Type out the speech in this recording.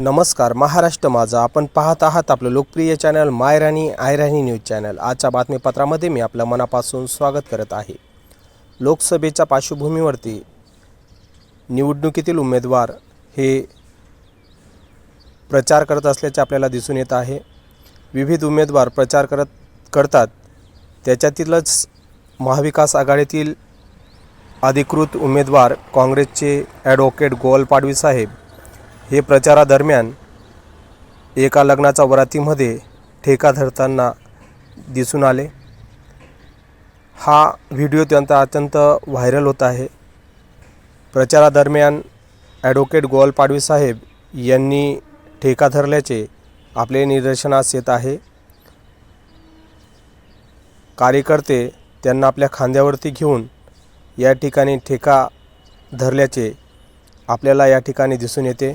नमस्कार महाराष्ट्र माझा. आपण पाहत आहात आपलं लोकप्रिय channel Mayrani Ayrani news channel. आजच्या बातमीपत्रामध्ये मी आपलं मनापासून स्वागत करत आहे. लोकसभेच्या पार्श्वभूमीवरती निवडणुकीतील उमेदवार हे प्रचार करत असल्याचे आपल्याला दिसून येत आहे. विविध उमेदवार प्रचार करत करतात. त्याच्यातीलच महाविकास आघाडीतील अधिकृत उमेदवार काँग्रेसचे ॲडव्होकेट गोवल पाडवी साहेब हे प्रचारादरम्यान एका लग्नाचा वरातीमध्ये ठेका धरताना दिसून आले. हा व्हिडिओ त्यांचा अत्यंत व्हायरल होत आहे. प्रचारादरम्यान ॲडव्होकेट गोवाल पाडवी साहेब यांनी ठेका धरल्याचे आपले निदर्शनास येत आहे. कार्यकर्ते त्यांना आपल्या खांद्यावरती घेऊन या ठिकाणी ठेका धरल्याचे आपल्याला या ठिकाणी दिसून येते.